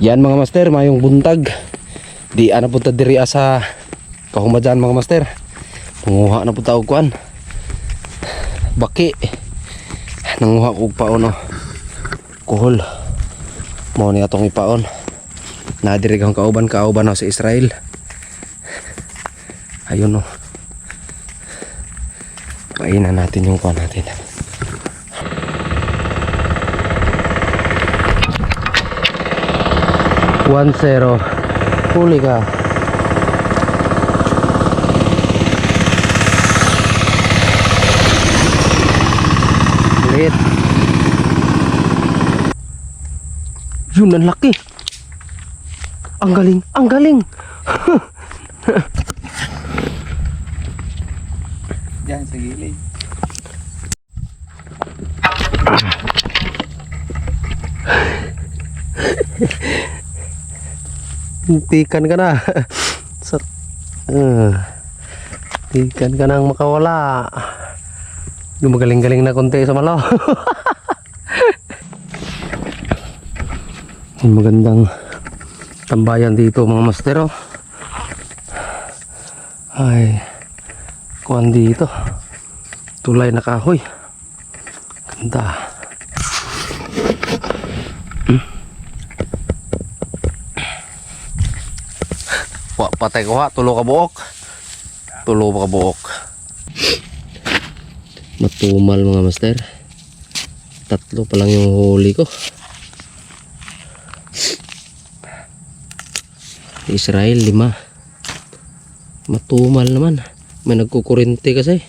Yan mga master, mayong buntag. Di ana punta diri sa kahumadyan mga master. Panguha na punta og kuan. Baki. Nanguha ko paon no. Kuhol. Mao ni atong ipaon. Na diri kang kauban kauban na sa Israel. Ayun no. Painan natin yung kuan natin. One zero. Huli ka. Lit. Yun, ang laki. Ang galing, ang galing. Diyan sa gilid. Tikan ka na. Sa uh, tikan ka nang makawala. Gumagaling-galing na konti sa malo. Ang magandang tambayan dito mga mastero. Ay, kuan dito. Tulay na kahoy. Ganda. Patay ko ha, tulo ka buok. Tulo ka buok. Matumal mga master. Tatlo pa lang yung huli ko. Israel lima. Matumal naman. May nagkukurente kasi.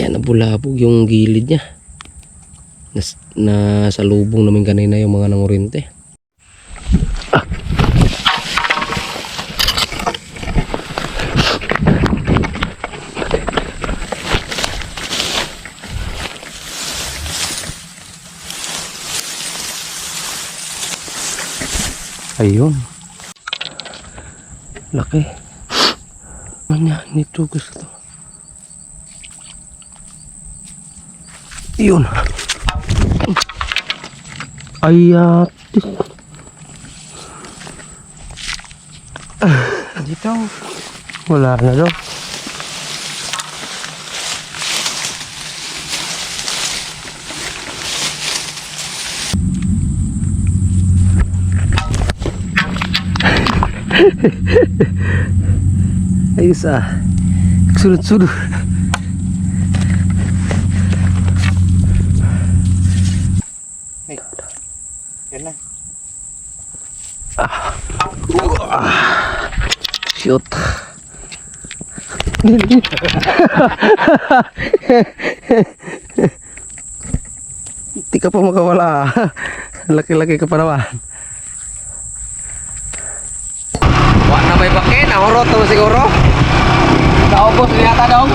Yan nabulabog yung gilid niya. Nas, nasa lubong namin kanina yung mga nangurinte. Ayun. Laki. Yan? Nito gusto to. Yun. Ayatis. Dito. Wala na daw. Ayos ah. Sunod-sunod. Hey. Yan na. Shoot. Hindi ka pa makawala. Laki-laki ka pa naman. May bakin, ahorot to siguro. Naubos niya ta dong.